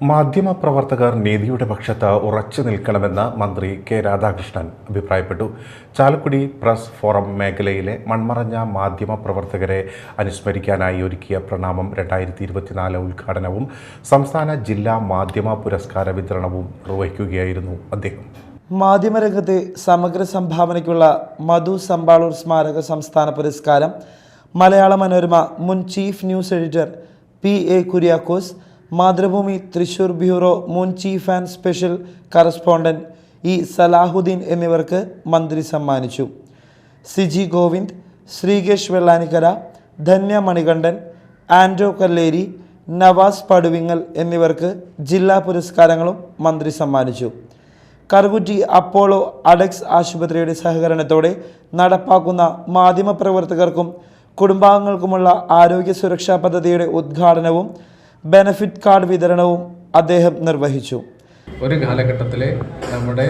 മാധ്യമപ്രവർത്തകർ നീതിയുടെ പക്ഷത്ത് ഉറച്ചു നിൽക്കണമെന്ന് മന്ത്രി കെ രാധാകൃഷ്ണൻ അഭിപ്രായപ്പെട്ടു. ചാലക്കുടി പ്രസ് ഫോറം മേഖലയിലെ മൺമറഞ്ഞ മാധ്യമപ്രവർത്തകരെ അനുസ്മരിക്കാനായി ഒരുക്കിയ പ്രണാമം രണ്ടായിരത്തി ഇരുപത്തിനാല് ഉദ്ഘാടനവും സംസ്ഥാന ജില്ലാ മാധ്യമ പുരസ്കാര വിതരണവും നിർവഹിക്കുകയായിരുന്നു അദ്ദേഹം. മാധ്യമരംഗത്തെ സമഗ്ര സംഭാവനയ്ക്കുള്ള മധു സമ്പാളൂർ സ്മാരക സംസ്ഥാന പുരസ്കാരം മലയാള മനോരമ മുൻ chief news editor P A Kuriakose Mathrubhumi Thrissur bureau മുൻ chief and special correspondent E Salahuddin എന്നിവർക്ക് മന്ത്രി സമ്മാനിച്ചു. സിജി ഗോവിന്ദ് ശ്രീകേഷ് വെള്ളാനിക്കര ധന്യ മണികണ്ഠൻ ആൻഡ്രോ കല്ലേരി നവാസ് പടുവിങ്ങൽ എന്നിവർക്ക് ജില്ലാ പുരസ്കാരങ്ങളും മന്ത്രി സമ്മാനിച്ചു. കറുകുറ്റി അപ്പോളോ അഡക്സ് ആശുപത്രിയുടെ സഹകരണത്തോടെ നടപ്പാക്കുന്ന മാധ്യമപ്രവർത്തകർക്കും കുടുംബാംഗങ്ങൾക്കുമുള്ള ആരോഗ്യ സുരക്ഷാ പദ്ധതിയുടെ ഉദ്ഘാടനവും ബെനഫിറ്റ് കാർഡ് വിതരണവും അദ്ദേഹം നിർവഹിച്ചു. ഒരു കാലഘട്ടത്തിലെ നമ്മുടെ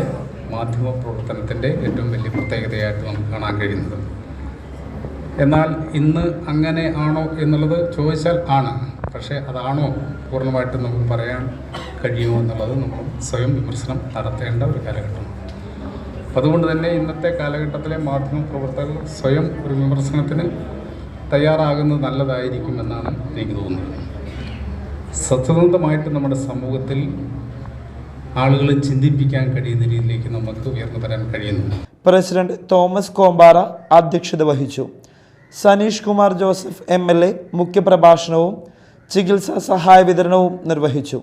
മാധ്യമ പ്രവർത്തനത്തിന്റെ ഏറ്റവും വലിയ പ്രത്യേകതയായിട്ട് നമുക്ക് കാണാൻ കഴിയുന്നത്. എന്നാൽ ഇന്ന് അങ്ങനെ ആണോ എന്നുള്ളത് ചോദിച്ചാൽ ആണ്. പക്ഷേ അതാണോ പൂർണമായിട്ടും നമുക്ക് പറയാൻ കഴിയുമോ എന്നുള്ളത് നമ്മൾ സ്വയം വിമർശനം നടത്തേണ്ട ഒരു കാലഘട്ടമാണ്. അതുകൊണ്ട് തന്നെ ഇന്നത്തെ കാലഘട്ടത്തിലെ മാധ്യമ പ്രവർത്തകർ സ്വയം ഒരു വിമർശനത്തിന് തയ്യാറാകുന്നത് നല്ലതായിരിക്കുമെന്നാണ് എനിക്ക് തോന്നുന്നത്. സത്യസന്ധമായിട്ട് നമ്മുടെ സമൂഹത്തിൽ ആളുകളെ ചിന്തിപ്പിക്കാൻ കഴിയുന്ന രീതിയിലേക്ക് നമുക്ക് ഉയർന്നു വരാൻ കഴിയുന്നു പ്രസിഡന്റ് തോമസ് കോമ്പാറ അധ്യക്ഷത വഹിച്ചു. Saneesh Kumar Joseph M L A മുഖ്യപ്രഭാഷണവും ചികിത്സാ സഹായ വിതരണവും നിർവഹിച്ചു.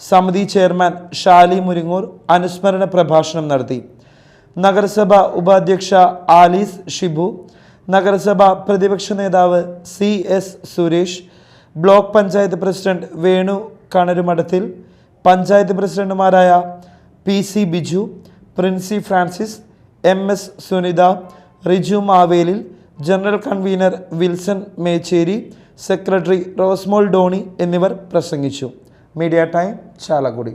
സമിതി ചെയർമാൻ ഷാലി മുരിങ്ങൂർ അനുസ്മരണ പ്രഭാഷണം നടത്തി. നഗരസഭ ഉപാധ്യക്ഷ ആലീസ് ഷിബു നഗരസഭ പ്രതിപക്ഷ നേതാവ് C S Suresh block panchayat president Venu Kanarumadathil panchayat പ്രസിഡന്റുമാരായ P C Biju Princy Francis M S Sunitha Riju Mavelil general convener Wilson Mecheri secretary Rosemol Doni എന്നിവർ പ്രസംഗിച്ചു. Media time Chalakudy.